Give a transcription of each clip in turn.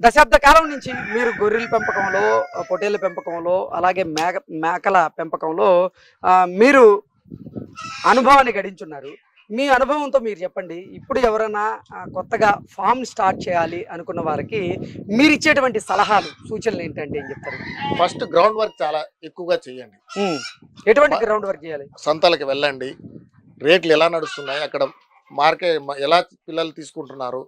దశాబ్ద కాలం నుంచి మీరు గొర్రెల పెంపకంలో ఆ, పొట్టేళ్ళ పెంపకంలో అలాగే మేక మేకల పెంపకంలో మీరు అనుభవాన్ని గడించున్నారు. మీ అనుభవంతో మీరు చెప్పండి. ఇప్పుడు ఎవరైనా కొత్తగా ఫామ్ స్టార్ట్ చేయాలి అనుకున్న వారికి మీరు ఇచ్చేటువంటి సలహాలు సూచనలు ఏంటంటే ఏం చెప్తారు? ఫస్ట్ గ్రౌండ్ వర్క్ చాలా ఎక్కువగా చేయండి. ఎటువంటి గ్రౌండ్ వర్క్ చేయాలి? సంతలకు వెళ్ళండి. రేట్లు ఎలా నడుస్తున్నాయి? అక్కడ మార్కెట్ ఎలా పిల్లలు తీసుకుంటున్నారు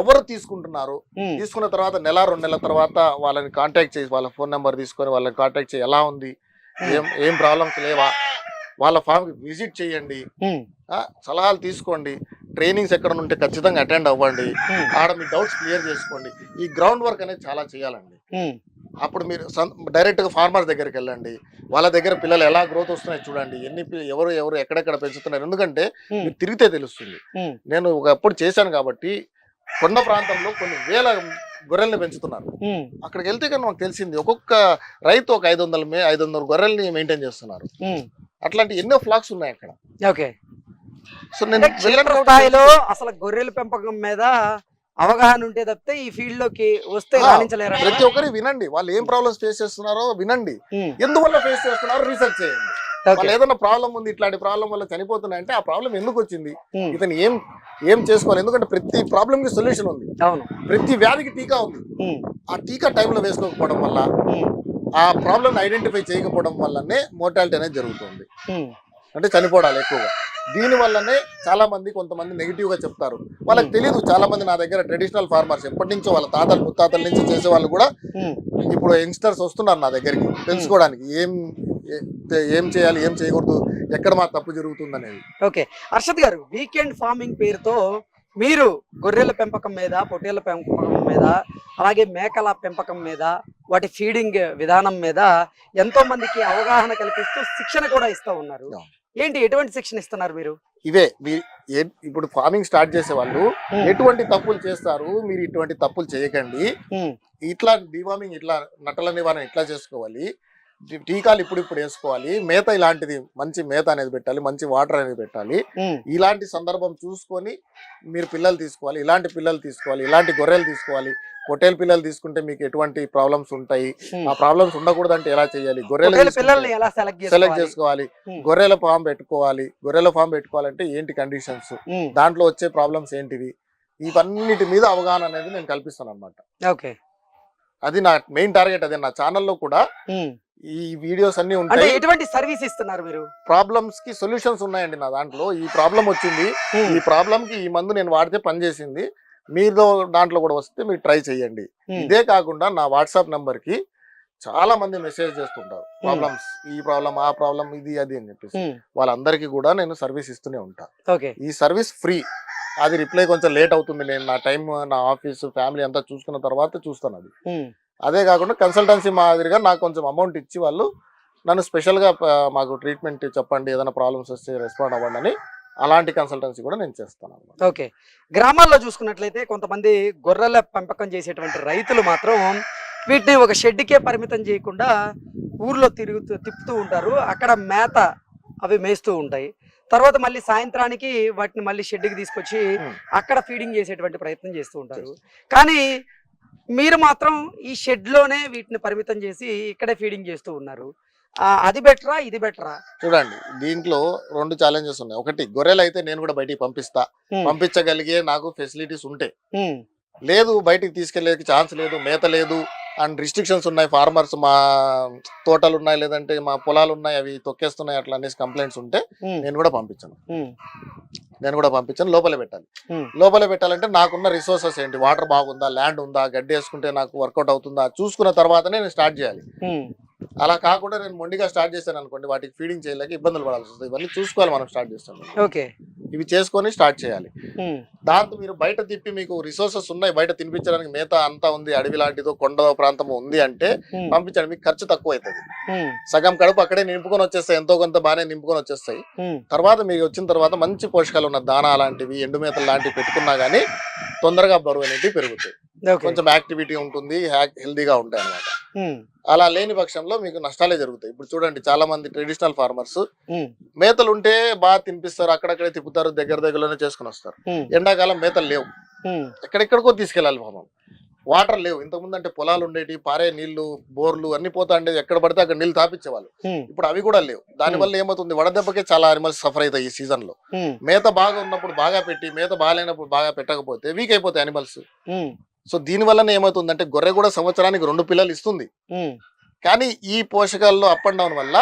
ఎవరు తీసుకుంటున్నారు తీసుకున్న తర్వాత నెల రెండు నెలల తర్వాత వాళ్ళని కాంటాక్ట్ చేసి వాళ్ళ ఫోన్ నెంబర్ తీసుకొని వాళ్ళని కాంటాక్ట్ చేసి ఎలా ఉంది ఏం ఏం ప్రాబ్లమ్స్ లేవా వాళ్ళ ఫామ్కి విజిట్ చేయండి సలహాలు తీసుకోండి ట్రైనింగ్స్ ఎక్కడ ఉంటే ఖచ్చితంగా అటెండ్ అవ్వండి ఆడ మీ డౌట్స్ క్లియర్ చేసుకోండి ఈ గ్రౌండ్ వర్క్ అనేది చాలా చేయాలండి. అప్పుడు మీరు డైరెక్ట్గా ఫార్మర్ దగ్గరికి వెళ్ళండి. వాళ్ళ దగ్గర పిల్లలు ఎలా గ్రోత్ వస్తున్నాయి చూడండి. ఎన్ని ఎవరు ఎవరు ఎక్కడెక్కడ పెంచుతున్నారు. ఎందుకంటే మీరు తిరిగితే తెలుస్తుంది. నేను ఒకప్పుడు చేశాను కాబట్టి కొండ ప్రాంతంలో కొన్ని వేల గొర్రెల్ని పెంచుతున్నారు. అక్కడికి వెళ్తే కానీ మాకు తెలిసింది ఒక్కొక్క రైతు ఒక ఐదు వందల మే ఐదు వందల గొర్రెల్ని మెయింటైన్ చేస్తున్నారు. అట్లాంటి ఎన్నో ఫ్లాక్స్ ఉన్నాయి అక్కడ. ఓకే. సో నేను స్థాయిలో అసలు గొర్రెల పెంపకం మీద అవగాహన ఉంటే తప్పితే ఈ ఫీల్డ్లోకి వస్తే రాణించలేరు ప్రతి ఒక్కరి వినండి. వాళ్ళు ఏం ప్రాబ్లమ్స్ ఫేస్ చేస్తున్నారో వినండి. ఎందువల్ల ఫేస్ చేస్తున్నారో రీసెర్చ్ చేయండి. వాళ్ళు ఏదైనా ప్రాబ్లం ఉంది ఇట్లాంటి ప్రాబ్లం వల్ల చనిపోతున్నాయంటే ఆ ప్రాబ్లం ఎందుకు వచ్చింది? ఇతను ఏం ఏం చేసుకోవాలి? ఎందుకంటే ప్రతి ప్రాబ్లం కి సొల్యూషన్ ఉంది. అవును. ప్రతి వ్యాధికి టీకా ఉంది. ఆ టీకా టైంలో వేసుకోకపోవడం వల్ల ఆ ప్రాబ్లమ్ ఐడెంటిఫై చేయకపోవడం వల్లనే మోర్టాలిటీ అనేది జరుగుతుంది. అంటే చనిపోవడాలు ఎక్కువగా. దీని వల్లనే చాలా మంది కొంతమంది నెగిటివ్గా చెప్తారు. వాళ్ళకి తెలియదు చాలా మంది నా దగ్గర ట్రెడిషనల్ ఫార్మర్స్ ఎప్పటి నుంచో వాళ్ళ తాతలు ముత్తాతల నుంచి చేసే వాళ్ళు కూడా. ఇప్పుడు యంగ్స్టర్స్ వస్తున్నారు నా దగ్గరికి తెలుసుకోవడానికి. ఏం ఏ- చేయాలి ఏం చేయకూడదు ఎక్కడ మా తప్పు జరుగుతుంది అనేది ఓకే. హర్షద్ గారు వీకెండ్ ఫార్మింగ్ పేరుతో మీరు గొర్రెల పెంపకం మీద పొట్టేళ్ళ పెంపకం మీద అలాగే మేకల పెంపకం మీద వాటి ఫీడింగ్ విధానం మీద ఎంతో మందికి అవగాహన కల్పిస్తూ శిక్షణ కూడా ఇస్తూ ఉన్నారు. ఏంటి ఎటువంటి శిక్షణ ఇస్తున్నారు మీరు? ఇవే మీ ఏ- ఇప్పుడు ఫార్మింగ్ స్టార్ట్ చేసే వాళ్ళు ఎటువంటి తప్పులు చేస్తారు మీరు ఇటువంటి తప్పులు చేయకండి. ఇట్లా డివార్మింగ్ ఇట్లా నట్టల నివారణ ఇట్లా చేసుకోవాలి? టీకాలు ఇప్పుడు ఇప్పుడు వేసుకోవాలి. మేత ఇలాంటిది మంచి మేత అనేది పెట్టాలి మంచి వాటర్ అనేది పెట్టాలి. ఇలాంటి సందర్భం చూసుకొని మీరు పిల్లలు తీసుకోవాలి ఇలాంటి పిల్లలు తీసుకోవాలి ఇలాంటి గొర్రెలు తీసుకోవాలి. పొట్టేలు పిల్లలు తీసుకుంటే మీకు ఎటువంటి ప్రాబ్లమ్స్ ఉంటాయి. ఆ ప్రాబ్లమ్స్ ఉండకూడదంటే ఎలా చేయాలి? గొర్రెలు సెలెక్ట్ చేసుకోవాలి. గొర్రెల ఫామ్ పెట్టుకోవాలి. గొర్రెల ఫామ్ పెట్టుకోవాలంటే ఏంటి కండిషన్స్ దాంట్లో వచ్చే ప్రాబ్లమ్స్ ఏంటివి? ఇవన్నిటి మీద అవగాహన అనేది నేను కల్పిస్తాను అనమాట ఓకే. అది నా మెయిన్ టార్గెట్ అదే నా ఛానల్లో కూడా. ఈ వీడియోస్ అన్ని ఉంటాయి. ఎటువంటి సర్వీస్ ఇస్తున్నారు మీరు? ప్రాబ్లమ్స్కి సొల్యూషన్స్ ఉన్నాయండి నా దాంట్లో. ఈ ప్రాబ్లం వచ్చింది. ఈ ప్రాబ్లం కి ఈ మందు నేను వాడితే పనిచేసింది. మీరు దాంట్లో కూడా వస్తే మీరు ట్రై చేయండి. ఇదే కాకుండా నా వాట్సాప్ నంబర్కి చాలా మంది మెసేజ్ చేస్తుంటారు. ప్రాబ్లమ్స్ ఈ ప్రాబ్లం ఆ ప్రాబ్లం ఇది అది అని చెప్పేసి. వాళ్ళందరికీ కూడా నేను సర్వీస్ ఇస్తూనే ఉంటా. ఓకే. ఈ సర్వీస్ ఫ్రీ అది రిప్లై కొంచెం లేట్ అవుతుంది. నేను నా టైం నా ఆఫీస్ ఫ్యామిలీ అంతా చూసుకున్న తర్వాత చూస్తాను అది. అదే కాకుండా కన్సల్టెన్సీ మాదిరిగా నాకు కొంచెం అమౌంట్ ఇచ్చి వాళ్ళు నన్ను స్పెషల్గా మాకు ట్రీట్మెంట్ చెప్పండి ఏదైనా ప్రాబ్లమ్స్ వస్తే రెస్పాండ్ అవ్వండి అని అలాంటి కన్సల్టెన్సీ కూడా నేను చేస్తాను అనమాట ఓకే. గ్రామాల్లో చూసుకున్నట్లయితే కొంతమంది గొర్రెల పెంపకం చేసేటువంటి రైతులు మాత్రం వీటిని ఒక షెడ్కే పరిమితం చేయకుండా ఊర్లో తిరుగుతూ తిప్పుతూ ఉంటారు. అక్కడ మేత అవి మేస్తూ ఉంటాయి. తర్వాత మళ్ళీ సాయంత్రానికి వాటిని మళ్ళీ షెడ్కి తీసుకొచ్చి. అక్కడ ఫీడింగ్ చేసేటువంటి ప్రయత్నం చేస్తూ ఉంటారు. కానీ మీరు మాత్రం ఈ షెడ్లోనే వీటిని పరిమితం చేసి ఇక్కడే ఫీడింగ్ చేస్తూ ఉన్నారు. అది బెటరా ఇది బెటరా? చూడండి దీంట్లో రెండు ఛాలెంజెస్ ఉన్నాయి. ఒకటి గొర్రెలు అయితే నేను కూడా బయటికి పంపిస్తా. పంపించగలిగే నాకు ఫెసిలిటీస్ ఉంటాయి లేదు బయటికి తీసుకెళ్ళే ఛాన్స్ లేదు మేత లేదు. అండ్ రిస్ట్రిక్షన్స్ ఉన్నాయి ఫార్మర్స్ మా తోటలు ఉన్నాయి లేదంటే మా పొలాలు ఉన్నాయి అవి తొక్కేస్తున్నాయి అట్లా అనేసి కంప్లైంట్స్ ఉంటే నేను కూడా పంపించను. నేను కూడా పంపించాను లోపలే పెట్టాలి. లోపలే పెట్టాలంటే నాకున్న రిసోర్సెస్ ఏంటి? వాటర్ బాగుందా ల్యాండ్ ఉందా గడ్డి వేసుకుంటే నాకు వర్కౌట్ అవుతుందా? చూసుకున్న తర్వాతనే నేను స్టార్ట్ చేయాలి. అలా కాకుండా నేను మొండిగా స్టార్ట్ చేశాను అనుకోండి వాటికి ఫీడింగ్ చేయలేక ఇబ్బందులు పడాల్సి వస్తుంది. ఇవన్నీ చూసుకోవాలి మనం స్టార్ట్ చేస్తాం ఓకే. ఇవి చేసుకొని స్టార్ట్ చేయాలి. దాంతో మీరు బయట తిప్పి మీకు రిసోర్సెస్ ఉన్నాయి బయట తినిపించడానికి మేత అంతా ఉంది అడవి లాంటిదో కొండ ప్రాంతం ఉంది అంటే పంపించండి మీకు ఖర్చు తక్కువ అవుతుంది సగం కడుపు అక్కడే నింపుకొని వచ్చేస్తాయి ఎంతో కొంత బాగానే నింపుకొని వచ్చేస్తాయి. తర్వాత మీకు వచ్చిన తర్వాత మంచి పోషకాలు ఉన్న దానా లాంటివి ఎండు మేతలు లాంటివి పెట్టుకున్నా గానీ తొందరగా బరువు అనేవి పెరుగుతాయి. ఓకే కొంచెం యాక్టివిటీ ఉంటుంది హెల్దీగా ఉంటాయి అన్నమాట. అలా లేని పక్షంలో మీకు నష్టాలే జరుగుతాయి. ఇప్పుడు చూడండి చాలా మంది ట్రెడిషనల్ ఫార్మర్స్ మేతలు ఉంటే బాగా తినిపిస్తారు అక్కడక్కడే తిప్పుతారు దగ్గర దగ్గరలోనే చేసుకుని వస్తారు. ఎండాకాలం మేతలు లేవు. ఎక్కడెక్కడికో తీసుకెళ్ళాలి పాపం. వాటర్ లేవు. ఇంతకుముందు అంటే పొలాలు ఉండేటి పారే నీళ్ళు బోర్లు అన్ని పోతా ఉండేది ఎక్కడ పడితే అక్కడ నీళ్ళు తాపించేవాళ్ళు. ఇప్పుడు అవి కూడా లేవు. దాని వల్ల ఏమవుతుంది? వడదెబ్బకే చాలా అనిమల్స్ సఫర్ అవుతాయి ఈ సీజన్లో. మేత బాగా ఉన్నప్పుడు బాగా పెట్టి మేత బాగాలేనప్పుడు బాగా పెట్టకపోతే వీక్ అయిపోతాయి అనిమల్స్ సో దీని వల్లనే ఏమవుతుందంటే గొర్రె కూడా సంవత్సరానికి రెండు పిల్లలు ఇస్తుంది. కానీ ఈ పోషకాల్లో అప్ అండ్ డౌన్ వల్ల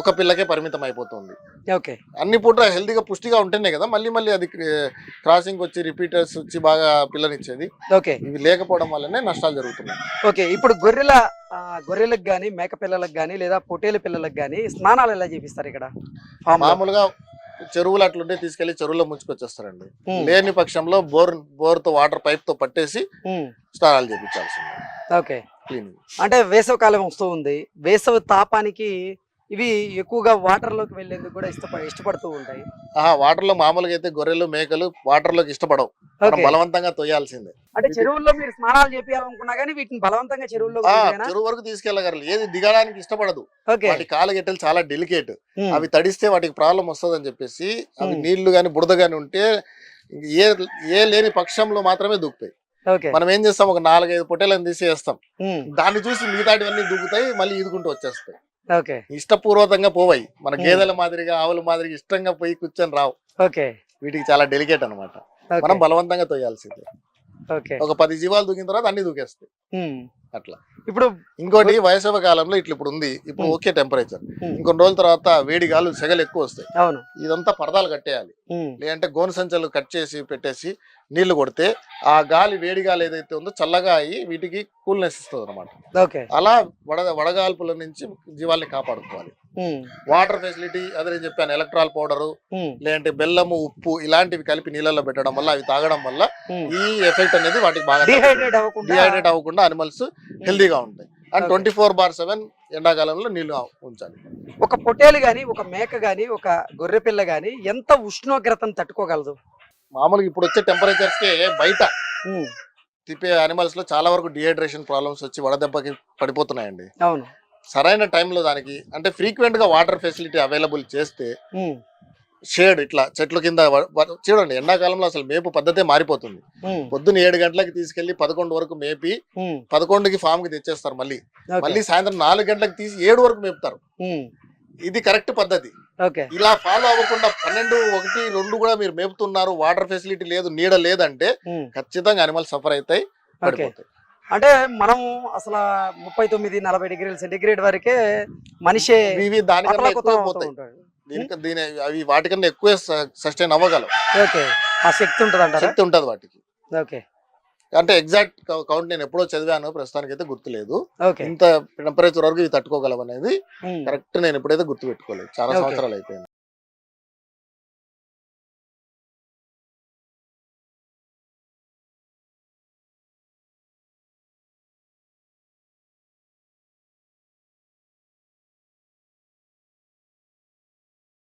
ఒక పిల్లకే పరిమితం అయిపోతుంది. ఓకే. అన్ని పూట హెల్తీగా పుష్టిగా ఉంటేనే కదా మళ్ళీ మళ్ళీ అది క్రాసింగ్ వచ్చి రిపీటర్స్ వచ్చి బాగా పిల్లనిచ్చేది. ఓకే. ఇవి లేకపోవడం వల్లనే నష్టాలు జరుగుతున్నాయి. ఓకే. ఇప్పుడు గొర్రెల గొర్రెలకు కానీ మేక పిల్లలకు కానీ లేదా పొట్టేల పిల్లలకు కానీ స్నానాలు ఎలా చేపిస్తారు ఇక్కడ? మామూలుగా చెరువులు అట్లుంటే తీసుకెళ్ళి చెరువులో ముంచుకొచ్చేస్తారండి. లేని పక్షంలో బోర్ బోర్తో వాటర్ పైప్తో పట్టేసి స్నానాలు ఓకే. క్లీనింగ్. అంటే వేసవి కాలం వస్తూ ఉంది. వేసవి తాపానికి ఇవి ఎక్కువగా వాటర్లోకి వెళ్ళేందుకు కూడా ఇష్టప ఇష్టపడుతూ ఉంటాయి. ఆహా వాటర్లో మామూలుగా అయితే గొర్రెలు మేకలు వాటర్లోకి ఇష్టపడవు. బలవంతంగా తొయ్యాల్సిందే. అంటే చెరువుల్లో మీరు స్నానాలు చేపియాలనుకున్నా కానీ వీటిని బలవంతంగా చెరువుల్లో చెరువు వరకు తీసుకెళ్ళగలరు. ఏది దిగడానికి ఇష్టపడదు. వాటి కాలు గెట్టలు చాలా డెలికేట్ అవి తడిస్తే వాటికి ప్రాబ్లం వస్తుందని చెప్పేసి అవి. నీళ్ళు గాని బుడద గాని ఉంటే ఏ ఏ లేని పక్షంలో మాత్రమే దూకుతాయి. మనం ఏం చేస్తాం? ఒక నాలుగైదు పొట్టేలను తీసి వేస్తాం ఉమ్, దాన్ని చూసి మిగతాటివన్నీ దూకుతాయి మళ్ళీ ఈదుకుంటూ వచ్చేస్తాయి. ఇష్టపూర్వకంగా పోవాయి. మన. గేదెల మాదిరిగా ఆవుల మాదిరిగా ఇష్టంగా పోయి కూర్చొని రావు. ఓకే. వీటికి చాలా డెలికేట్ అన్నమాట. ఓకే, మనం బలవంతంగా తొయ్యాల్సిందే ఓకే. ఒక పది జీవాలు దూకిన తర్వాత అన్ని దూకేస్తాయి. అట్లా. ఇప్పుడు ఇంకోటి వేసవ కాలంలో ఇట్లా ఇప్పుడు ఉంది. ఇప్పుడు. Okay temperature. ఇంకొన్ని రోజుల తర్వాత వేడి గాలు సెగలు ఎక్కువ వస్తాయి. అవును. ఇదంతా పరదాలు కట్టేయాలి. లేదంటే గోను సంచులు కట్ చేసి పెట్టేసి నీళ్ళు కొడితే ఆ గాలి వేడి గాలి ఏదైతే ఉందో చల్లగా అయ్యి వీటికి కూల్నెస్ ఇస్తుంది అనమాట అలా వడ వడగాల్పుల నుంచి జీవాల్ని కాపాడుకోవాలి. వాటర్ ఫెసిలిటీ అదే నేను చెప్పాను ఎలక్ట్రాల్ పౌడరు లేదంటే బెల్లము ఉప్పు ఇలాంటివి కలిపి నీళ్ళలో పెట్టడం వల్ల అవి తాగడం వల్ల. ఈ ఎఫెక్ట్ అనేది వాటికి బాగా డిహైడ్రేట్ అవ్వకుండా అనిమల్స్ హెల్దీగా ఉంటాయి. And. Twenty four bar seven ఎండాకాలంలో నీళ్ళు ఉంచాలి. ఒక పొట్టేలు గాని ఒక మేక గాని ఒక గొర్రె పిల్ల గాని ఎంత ఉష్ణోగ్రతను తట్టుకోగలదు? మామూలుగా ఇప్పుడు వచ్చే టెంపరేచర్స్కి బయట తిప్పే అనిమల్స్లో చాలా వరకు డిహైడ్రేషన్ ప్రాబ్లమ్స్ వచ్చి వడదెబ్బకి పడిపోతున్నాయండి. అవును. సరైన టైంలో దానికి అంటే ఫ్రీక్వెంట్గా వాటర్ ఫెసిలిటీ అవైలబుల్ చేస్తే షేడ్ ఇట్లా చెట్ల కింద చూడండి ఎండాకాలంలో అసలు మేపు పద్ధతే మారిపోతుంది. పొద్దున్న ఏడు గంటలకు తీసుకెళ్ళి పదకొండు వరకు మేపి పదకొండుకి ఫామ్కి తెచ్చేస్తారు మళ్ళీ. మళ్ళీ సాయంత్రం నాలుగు గంటలకు తీసి ఏడు వరకు మేపుతారు. ఇది కరెక్ట్ పద్ధతి. ఇలా ఫాలో అవ్వకుండా పన్నెండు ఒకటి రెండు కూడా మీరు మేపుతున్నారు వాటర్ ఫెసిలిటీ లేదు నీడ లేదంటే ఖచ్చితంగా అనిమల్ సఫర్ అవుతాయి పడిపోతాయి. అంటే మనం అసలు ముప్పై తొమ్మిది నలభై డిగ్రీల సెంటిగ్రేడ్ వరకే మనిషే అవుతూ పోతాయి. దీనికి దీని అవి వాటికన్నా ఎక్కువ సస్టైన్ అవ్వగలవు ఓకే. ఆ శక్తి ఉంటుంది అంటారా శక్తి ఉంటది వాటికి. ఓకే. అంటే ఎగ్జాక్ట్ కౌంట్ నేను ఎప్పుడో చదివాను ప్రస్తుతానికి అయితే గుర్తులేదు ఇంత టెంపరేచర్ వరకు ఇవి తట్టుకోగలవు అనేది. కరెక్ట్ నేను ఎప్పుడైతే గుర్తు పెట్టుకోలేదు చాలా. సంవత్సరాలు అయిపోయింది.